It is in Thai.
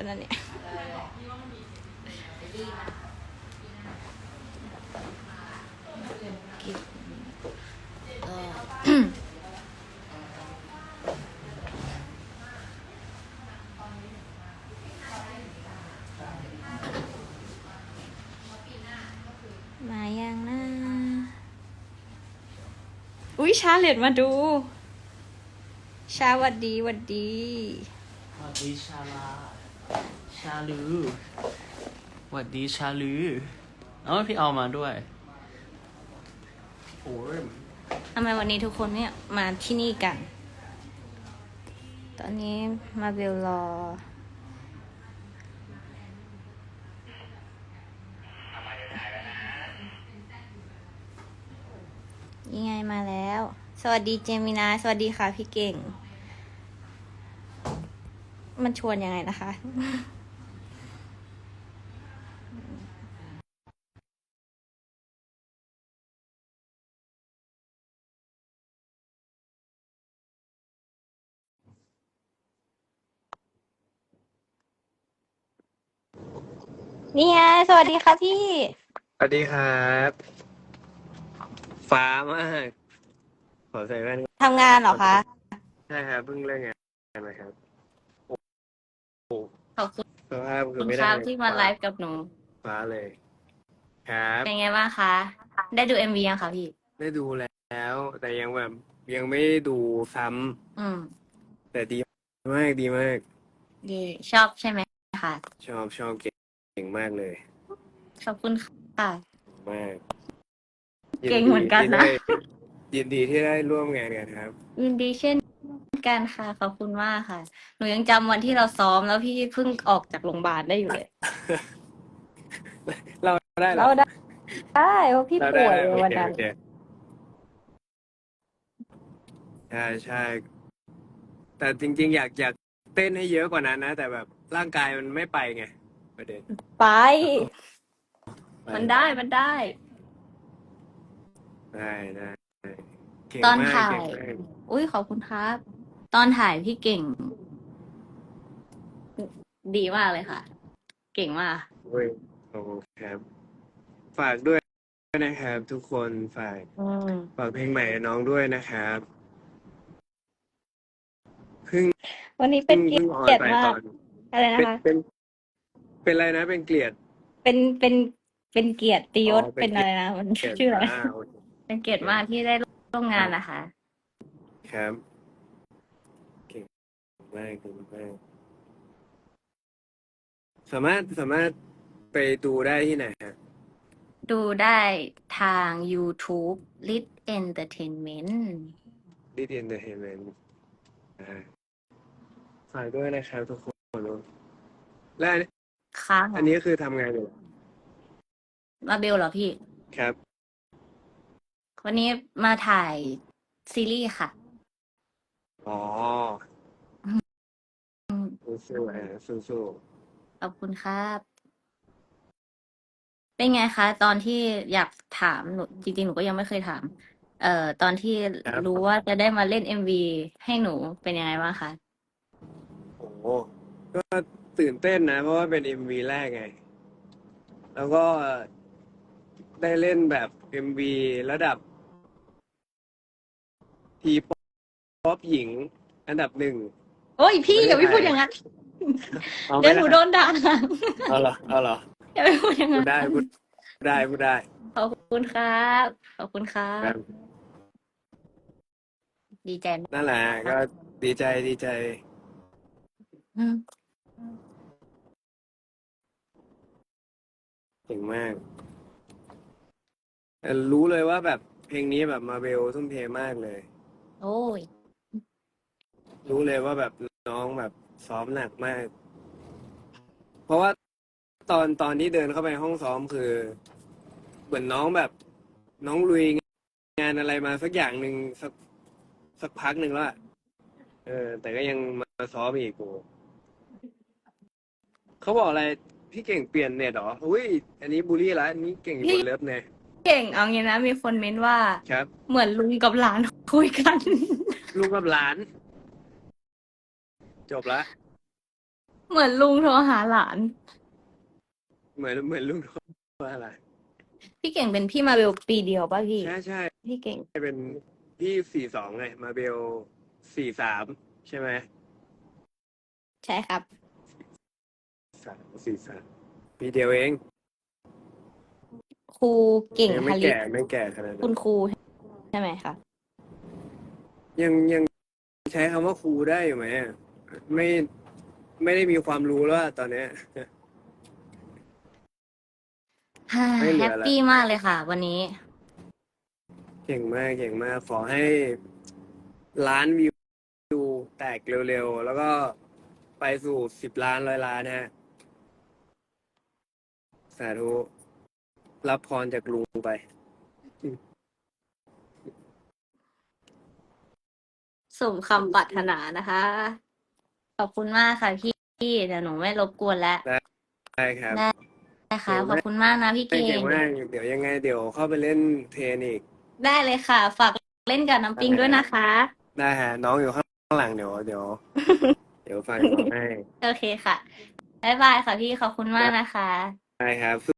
วันนั้นเนี่ยมายังนะ อุ้ยชาเลตมาดู ชาวัดดีวัดดีวัสดีชาลา ชาลือสวัสดีชาลือเอ้าพี่เอามาด้วยโอ้ยทำไมวันนี้ทุกคนเนี่ยมาที่นี่กัน ตอนนี้มาเบลรอยังไงมาแล้ว สวัสดีเจมินา สวัสดีค่ะพี่เก่ง มันชวนยังไงนะคะ นี่ไงสวัสดีค่ะพี่ สวัสดีครับ ฟ้ามาก ขอใส่แว่นก่อนทำงานเหรอคะ ใช่ครับเพิ่งเลิกงานนะครับโอ้โห ขอบคุณสภาพคือคุณไม่คได้รับที่มาไลฟ์กับหนูฟ้าเลย ครับเป็นไงบ้างคะ ได้ดูเอ็มวียังคะพี่ ได้ดูแล้ว แต่ยังแบบยังไม่ได้ดูซ้ำอืมแต่ดีมากดีมาก ดีชอบใช่ไหมคะชอบชอบเก่งเก่งมากเลยขอบคุณค่ะ มากเก่งเหมือนกันนะ ยินดีที่ได้ร่วมงานกันครับ ยินดีเช่น กันค่ะ ขอบคุณมากค่ะ หนูยังจำวันที่เราซ้อมแล้วพี่เพิ่งออกจากโรงพยาบาลได้อยู่เลยเราได้เหรเราอได้ได้เพราะพี่เราป่วยได้วันโอเคนั้น โอเคใช่ใช่แต่จริง ๆ อยากอยากเต้นให้เยอะกว่านั้นนะ แต่แบบร่างกายมันไม่ไปไงประเด็นไปไปมันได้มันได้ ได้ได้ได้เก่งตอนมากถ่าย เก่งมาก อุ้ยขอบคุณครับ ตอนถ่ายพี่เก่ง ดีมากเลยค่ะ เก่งมาก โอ้ยโอ้ครับ ฝากด้วยนะครับ ทุกคนฝากอืม ฝากเพลงใหม่น้องด้วยนะครับเพิ่งวันนี้เป็นเกียเพิ่งออนรติไปมาตอกนอะไรนะเป็นคะ เป็น เป็นอะไรนะเป็นเกลียด เป็นเป็นเป็นเกียรติยศอ๋อเป็เป็นนอะไรนะมันเกลียดชื่ออะไรอ่าโอเคเป็นเกียรติมากที่ได้ร่วมงานนะคะ ครับเก่ง มากเก่งมากสามารถสามารถไปดูได้ที่ไหนฮะดูได้ทาง YouTube Lit Entertainment ดิจิเอนเตอร์เทนเมนต์ฝากด้วยนะครับทุกคนและอันค้างเหรอัอนนี้คือทำงานอยู่มาเบลเหรอพี่ ครับ วันนี้มาถ่ายซีรีส์ค่ะ อ๋ออืม สู้ๆฮะสู้ขอบคุณครับ เป็นไงคะ ตอนที่อยากถามหนูจริงๆ หนูก็ยังไม่เคยถาม เอ่อ ตอนที่รู้ว่าจะได้มาเล่นเอ็มวีให้หนูเป็นยังไงบ้างคะ ๆโอ้โหก็ตื่นเต้นนะ เพราะว่าเป็นเอ็มวีแรกไง แล้วก็ได้เล่นแบบเอ็มวีระดับทีป๊อปหญิง อันดับหนึ่ง โอ้ยพี่ไม่อย่าได้ไปพูดอย่างนั้นเอาเดี๋ยวหนูไม่โดนด่าเอาเหรอเอาเหรออย่าไปพูดอย่างพูนั้ดนได้พูดได้พูดได้ ขอบคุณครับขอบคุณครัครับบดีใจมากนั่นแหละก็ดีใจดีใจ อืมเก่งมากแต่รู้เลยว่าแบบเพลงนี้แบบมาเบลทุ่มเทมากเลย โอ้ย รู้เลยว่าแบบน้องแบบซ้อมหนักมาก เพราะว่าตอนตอนที่เดินเข้าไปห้องซ้อมคือ เหมือนน้องแบบ น้องลุยงานอะไรมาสักอย่างหนึ่งสักสักพักหนึ่งแล้วอะเออ แต่ก็ยังมาซ้อมอีกโอ้เขาบอกอะไรพี่เก่งเปลี่ยนเน็ตเหรออุ้ยอันนี้บูลลี่ละอันนี้เก่งอยู่บนเลิฟเนี่ยเก่งเอางี้นะ มีคนเม้นว่า ครับ เหมือนลุงกับหลานคุยกัน ลูกกับหลาน จบละ เหมือนลุงโทรหาหลาน เหมือนเหมือนลุงว่าอะไรพี่เก่งเป็นพี่มาเบลปีเดียวป่ะพี่ ใช่ใช่พี่เก่ง เป็นพี่สี่สองไงมาเบลสี่สามใช่ไหมใช่ครับ สามสี่สามปีเดียวเองครูเก่งยังฮาไม่ริแก่ไม่แก่ขนาดนั้คุนณครูใช่ไหมคะยังยังใช้คำว่าครูได้อยู่ไหมอะ ไม่ไม่ได้มีความรู้แล้วอะตอนเนี้ยไม่เหลืแฮอปละปี้มากเลยค่ะ วันนี้ เก่งมากเก่งมากขอให้ล้านวิวแตกเร็วๆ แล้วก็ไปสู่สิบล้านร้อยล้านนะฮะ สาธุ รับพรจากลุงไป สมคำปรารถนานะคะ ขอบคุณมากค่ะพี่เดี๋ยวหนูไม่รบกวนแล้วได้ครับได้นะคะเก่งขมากอบคุณมากนะพี่เก่เก่งงมากเดี๋ยวยังไงเดี๋ยวเข้าไปเล่นเทรนอีก ได้เลยค่ะ ฝากเล่นกับน้ำปิงด้วยนะคะ ได้ฮะน้องอยู่ข้างหลังเดี๋ยวเดี๋ยว เดี๋ยวฟังน้องให้โอเคค่ะบ๊ายบายค่ะพี่ขอบคุณมากนะคะ ได้ครับ